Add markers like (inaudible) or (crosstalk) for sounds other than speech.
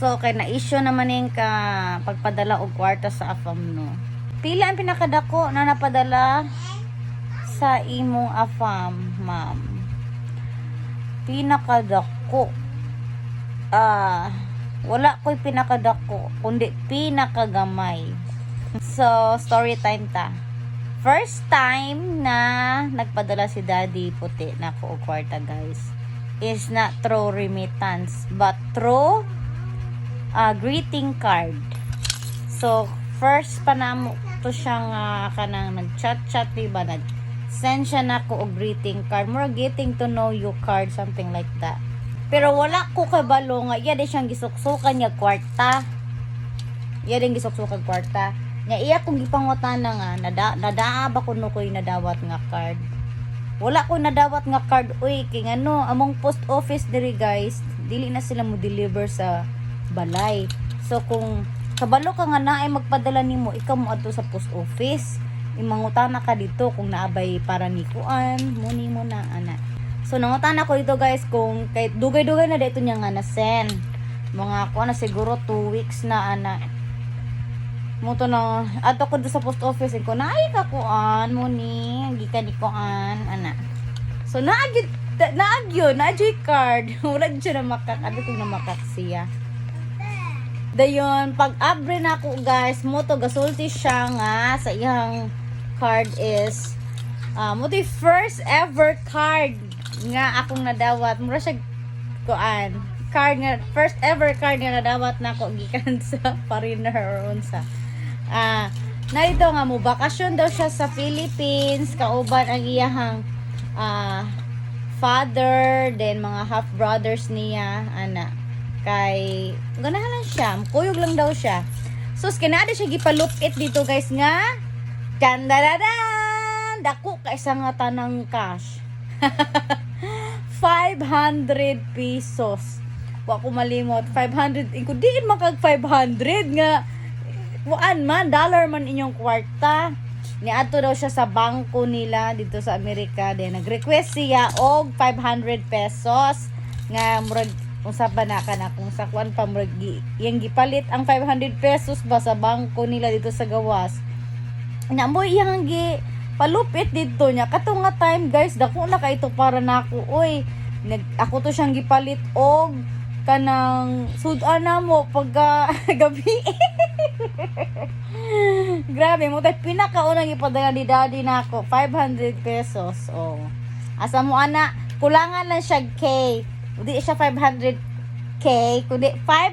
So, kay na-issue naman yung ka pagpadala og kwarta sa afam no. Pila ang pinakadako na napadala sa imong afam, ma'am? Pinakadako. Ah, wala ko'y pinakadako, kundi pinakagamay. So, story time ta. First time na nagpadala si Daddy puti na ko kwarta, guys, is not through remittance, but through uh, greeting card. So, first pa na to siyang uh, kanang nag-chat-chat, diba? Nag-send siya na ko og greeting card. More getting to know you card, something like that. Pero wala ko kabalo nga, iya din siyang gisuksukan niya kwarta. Iya din gisuksukan kwarta. Nga iya kong gipangutan na nga, nada, nadaa ba ko no ko'y nadawat nga card. Wala ko nadawat nga card, uy, kay ano, among post office diri guys, dili na sila mo deliver sa balay. So kung kabalo ka nga na ay magpadala nimo, ikaw mo adto sa post office. Imangutana ka dito kung naabay para ni kuan, muni mo na ana. So nangutana ko dito guys kung kay dugay-dugay na dito niya nga na send. Mga kuan na siguro 2 weeks na ana. Muto na ato ko sa post office ko na ay ka kuan mo ni gikan ni kuan ana. So naagid naagyo (laughs) na card. Wala siya na makakabi kung na makaksiya. Dayon, pag abre na ako guys, mo to gasulti siya nga sa iyang card is uh, mo to first ever card nga akong nadawat. Mura siya kuan. Card nga, first ever card nga nadawat na ako gikan (laughs) sa or unsa. Ah, narito nga mo bakasyon daw siya sa Philippines, kauban ang iyahang ah father, then mga half brothers niya, ana kay ganahan lang siya. Kuyog lang daw siya. So skinada siya gipalupit dito guys nga. Kandadadan dako ka isa nga tanang cash. (laughs) 500 pesos. Wa ko malimot. 500 iko diin makag 500 nga. Waan man dollar man inyong kwarta. Ni ato daw siya sa bangko nila dito sa Amerika. Then nag-request siya og 500 pesos. Nga murag usap ba na ka na kung sa kwan pa murag gi- yung gipalit ang 500 pesos ba sa bangko nila dito sa gawas. Na mo iyang gi palupit dito niya. Kato nga time guys dako na kay para nako oy. Nag ako to siyang gipalit og kanang sudan na mo pagka (laughs) gabi. (laughs) Grabe mo tay pinakaunang ipadala ni daddy nako 500 pesos. Oh. Asa mo ana kulangan lang siya K Hindi siya 500k, kundi 500